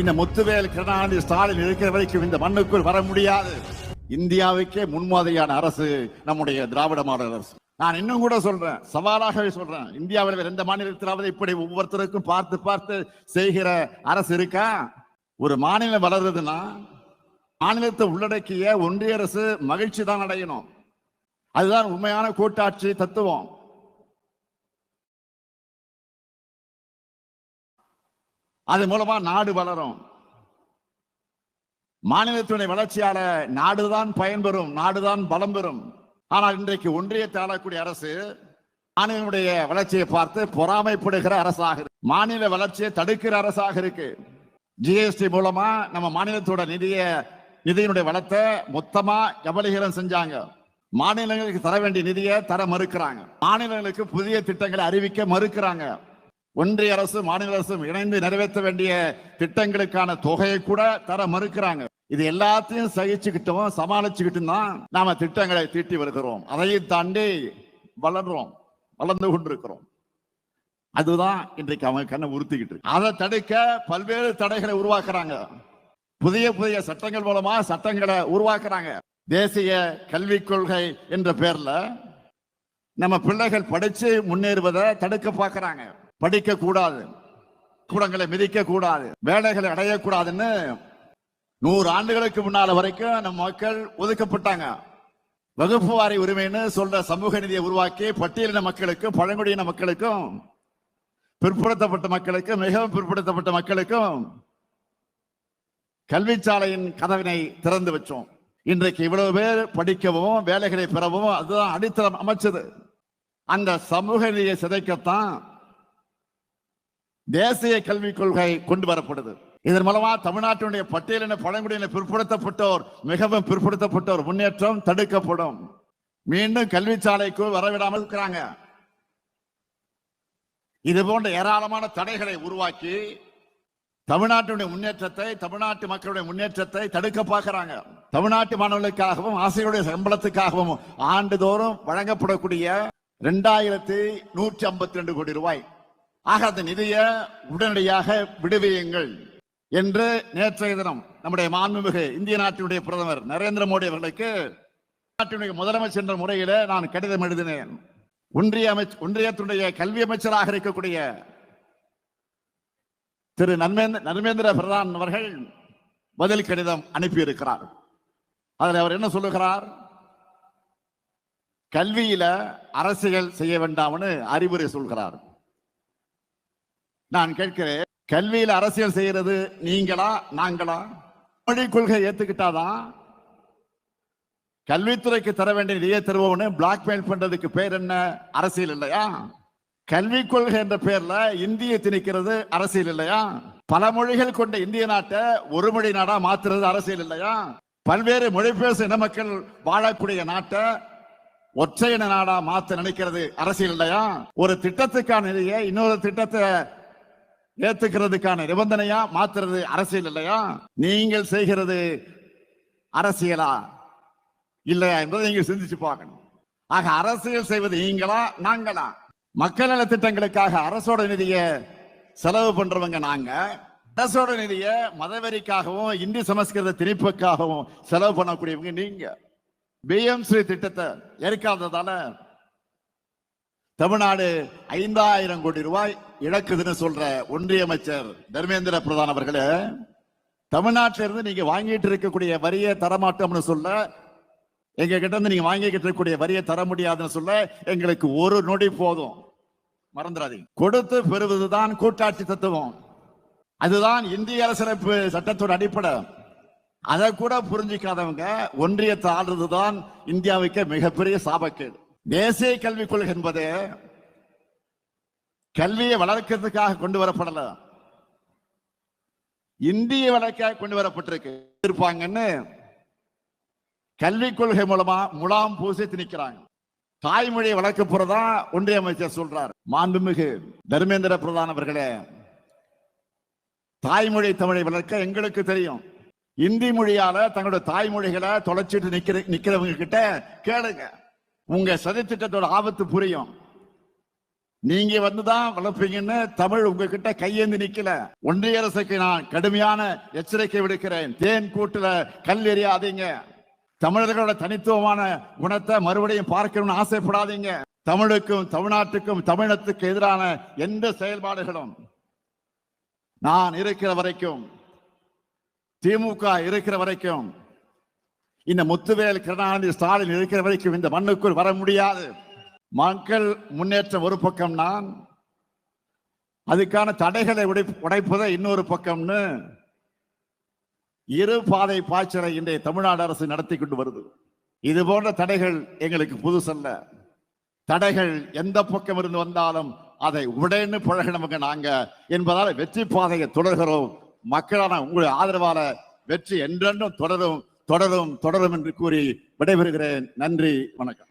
இந்த முத்துவேல் கருணாநிதி ஸ்டாலின் இருக்கிற வரைக்கும் இந்த மண்ணுக்குள் வர முடியாது. இந்தியாவுக்கே முன்மாதிரியான அரசு நம்முடைய திராவிட மாடல் அரசு. நான் இன்னும் கூட சொல்றேன் சவாலாகவே சொல்றேன். இந்தியாவில் எந்த மாநிலத்திலாவது இப்படி ஒவ்வொருத்தருக்கும் பார்த்து பார்த்து செய்கிற அரசு இருக்கா? ஒரு மாநிலம் வளருதுன்னா மாநிலத்தை உள்ளடக்கிய ஒன்றிய அரசு மகிழ்ச்சி தான் அடையணும். அதுதான் உண்மையான கூட்டாட்சி தத்துவம். அது மூலமா நாடு வளரும். மாநிலத்தினுடைய வளர்ச்சியால நாடுதான் பயன்பெறும் நாடுதான் பலம் பெறும். ஆனால் இன்றைக்கு ஒன்றியத்தை ஆளக்கூடிய அரசு மாநிலனுடைய வளர்ச்சியை பார்த்து பொறாமைப்படுகிற அரசாக இருக்கு. மாநில வளர்ச்சியை தடுக்கிற அரசாக இருக்கு. ஜிஎஸ்டி மூலமா நம்ம மாநிலத்தோட நிதிய நிதியினுடைய வளத்தை மொத்தமா கபலீகரம் செஞ்சாங்க. மாநிலங்களுக்கு தர வேண்டிய நிதியை தர மறுக்கிறாங்க. மாநிலங்களுக்கு புதிய திட்டங்களை அறிவிக்க மறுக்கிறாங்க. ஒன்றிய அரசு மாநில அரசும் இணைந்து நிறைவேற்ற வேண்டிய திட்டங்களுக்கான தொகையை கூட தர மறுக்கிறாங்க. இது எல்லாத்தையும் சகிச்சுக்கிட்டும் சமாளிச்சுக்கிட்டும் தான் நாம திட்டங்களை தீட்டி வருகிறோம். அதையும் தாண்டி வளர்றோம் வளர்ந்து கொண்டிருக்கிறோம். அதுதான் இன்றைக்கு அவங்க கண்ணை உறுத்திக்கிட்டு அதை தடுக்க பல்வேறு தடைகளை உருவாக்குறாங்க. புதிய புதிய சட்டங்கள் மூலமா சட்டங்களை உருவாக்குறாங்க. தேசிய கல்விக் கொள்கை என்ற பேர்ல நம்ம பிள்ளைகள் படிச்சு முன்னேறுவதை தடுக்க பார்க்கறாங்க. படிக்க கூடாது கூடங்களை மிதிக்க கூடாது வேலைகளை அடையக்கூடாதுன்னு நூறு ஆண்டுகளுக்கு முன்னால வரைக்கும் நம்ம மக்கள் ஒதுக்கப்பட்டாங்க. வகுப்பு வாரி உரிமைன்னு சொல்ற சமூக நிதியை உருவாக்கி பட்டியலின மக்களுக்கும் பழங்குடியின மக்களுக்கும் பிற்படுத்தப்பட்ட மக்களுக்கும் மிகவும் பிற்படுத்தப்பட்ட மக்களுக்கும் கல்விச்சாலையின் கதவினை திறந்து வச்சோம். இன்றைக்கு இவ்வளவு பேர் படிக்கவும் வேலைகளை பெறவும் அதுதான் அடித்தளம் அமைச்சது. அந்த சமூக நிதியை சிதைக்கத்தான் தேசிய கல்விக் கொள்கை கொண்டு வரப்படுது இதன் மூலமா தமிழ்நாட்டினுடைய பட்டியலின பழங்குடியின பிற்படுத்தப்பட்டோர் மிகவும் பிற்படுத்தப்பட்டோர் முன்னேற்றம் தடுக்கப்படும். மீண்டும் கல்விச்சாலைக்கு வரவிடாமல் இருக்கிறாங்க. இது போன்ற ஏராளமான தடைகளை உருவாக்கி தமிழ்நாட்டினுடைய முன்னேற்றத்தை தமிழ்நாட்டு மக்களுடைய முன்னேற்றத்தை தடுக்க பார்க்கிறாங்க. தமிழ்நாட்டு மாணவர்களுக்காகவும் ஆசிரியருடைய சம்பளத்துக்காகவும் ஆண்டுதோறும் வழங்கப்படக்கூடிய இரண்டாயிரத்தி நூற்றி ஐம்பத்தி ரெண்டு கோடி ரூபாய். ஆக அந்த நிதியை உடனடியாக விடுவியுங்கள் என்று நேற்றைய தினம் நம்முடைய மாண்புமிகு இந்திய நாட்டினுடைய பிரதமர் நரேந்திர மோடி அவர்களுக்கு நாட்டினுடைய முதலமைச்சர் என்ற முறையில நான் கடிதம் எழுதினேன். ஒன்றிய அமைச்சர் ஒன்றியத்தினுடைய கல்வி அமைச்சராக இருக்கக்கூடிய திரு நர்மேந்திர நர்மேந்திர பிரதான் அவர்கள் பதில் கடிதம் அனுப்பியிருக்கிறார். அதில் அவர் என்ன சொல்லுகிறார்? கல்வியில அரசியல் செய்ய வேண்டாம்னு அறிவுரை சொல்கிறார். நான் கேட்கிறேன் கல்வியில அரசியல் செய்யறது நீங்களா நாங்களா? மொழி கொள்கை ஏத்துக்கிட்டாதான் கல்வித்துறைக்கு தர வேண்டிய நிதியை தருவோம்னு பிளாக்மெயில் பண்றதுக்கு பேர் என்ன? அரசியல் இல்லையா? கல்வி கொள்கை என்ற பேர்ல இந்திய திணிக்கிறது அரசியல் இல்லையா? பல மொழிகள் கொண்ட இந்திய நாட்டை ஒரு மொழி நாடா மாத்துறது அரசியல் இல்லையா? பல்வேறு மொழி பேசும் இன மக்கள் வாழக்கூடிய நாட்டை ஒற்றை இன நாடா மாத்த நினைக்கிறது அரசியல் இல்லையா? ஒரு திட்டத்துக்கான நிதியை இன்னொரு திட்டத்தை ஏத்துக்கிறதுக்கான நிபந்தனையா மாத்துறது அரசியல் இல்லையா? நீங்கள் செய்கிறது அரசியலா? இல்லையா என்பதை நீங்கள் சிந்திச்சு பார்க்கணும். ஆக அரசியல் செய்வது நீங்களா நாங்களா? மக்கள் நல திட்டங்களுக்காக அரசோட நிதியை செலவு பண்றவங்க நாங்க. அரசோட நிதியை மதவெறிக்காகவும் இந்தி சமஸ்கிருத திணிப்புக்காகவும் செலவு பண்ணக்கூடியவங்க நீங்க. பிஎம்சி திட்டத்தை ஏற்காததால தமிழ்நாடு ஐந்தாயிரம் கோடி ரூபாய் இழக்குதுன்னு சொல்ற ஒன்றிய அமைச்சர் தர்மேந்திர பிரதான் அவர்களே தமிழ்நாட்டில இருந்து நீங்க வாங்கிட்டு இருக்கக்கூடிய வரியை தரமாட்டோம்னு சொல்ல எங்க கிட்ட இருந்து நீங்க வாங்கிக்கிட்டு இருக்கக்கூடிய வரியை தர முடியாதுன்னு சொல்ல எங்களுக்கு ஒரு நொடி போதும். மறந்துடாதீங்க. கொடுத்து பெறுவதுதான் கூட்டாட்சி தத்துவம். அதுதான் இந்திய அரசியலமைப்பு சட்டத்தோட அடிப்படை. அதை கூட புரிஞ்சிக்காதவங்க ஒன்றியத்தை ஆள்றதுதான் இந்தியாவுக்கு மிகப்பெரிய சாபக்கேடு. தேசிய கல்விக் கொள்கை என்பது கல்வியை வளர்க்கிறதுக்காக கொண்டு வரப்படல. இந்திய வளர்க்க கொண்டு வரப்பட்டிருக்கு. இருப்பாங்கன்னு கல்விக் கொள்கை மூலமா முலாம் பூசி திணிக்கிறாங்க. தாய்மொழியை வளர்க்க போறதா ஒன்றிய அமைச்சர் சொல்றார். மாண்புமிகு தர்மேந்திர பிரதான் அவர்களே தாய்மொழி தமிழை வளர்க்க எங்களுக்கு தெரியும். இந்தி மொழியால தங்களோட தாய்மொழிகளை தொலைச்சிட்டு நிக்கிற நிக்கிறவங்க கிட்ட கேளுங்க. உங்க சதித்திட்டத்தோட ஆபத்து புரியும். நீங்க வந்துதான் வளர்ப்பீங்கன்னு தமிழ் உங்ககிட்ட கையேந்து நிக்கல. ஒன்றிய அரசுக்கு நான் கடுமையான எச்சரிக்கை விடுக்கிறேன். தேன் கூட்டுல கல் எறியாதீங்க. தமிழர்களோட தனித்துவமான குணத்தை மறுபடியும் பார்க்கணும்னு ஆசைப்படாதீங்க. தமிழுக்கும் தமிழ்நாட்டுக்கும் தமிழத்துக்கு எதிரான எந்த செயல்பாடுகளும் நான் இருக்கிற வரைக்கும் திமுக இருக்கிற வரைக்கும் இந்த முத்துவேல் கருணாநிதி ஸ்டாலின் இருக்கிற வரைக்கும் இந்த மண்ணுக்குள் வர முடியாது. மக்கள் முன்னேற்றம் ஒரு பக்கம் நான் அதுக்கான தடைகளை உடை உடைப்பதை இன்னொரு பக்கம்னு இரு பாதை பாய்ச்சலை இன்றைய தமிழ்நாடு அரசு நடத்தி கொண்டு வருது. இது போன்ற தடைகள் எங்களுக்கு புதுசல்ல. தடைகள் எந்த பக்கம் இருந்து வந்தாலும் அதை உடனே பழகினவங்க நாங்க. என்பதால் வெற்றி பாதையை தொடர்கிறோம். மக்களான உங்களுடைய ஆதரவால வெற்றி என்றென்றும் தொடரும். தொடரும் தொடரும் என்று கூறி விடைபெறுகிறேன். நன்றி வணக்கம்.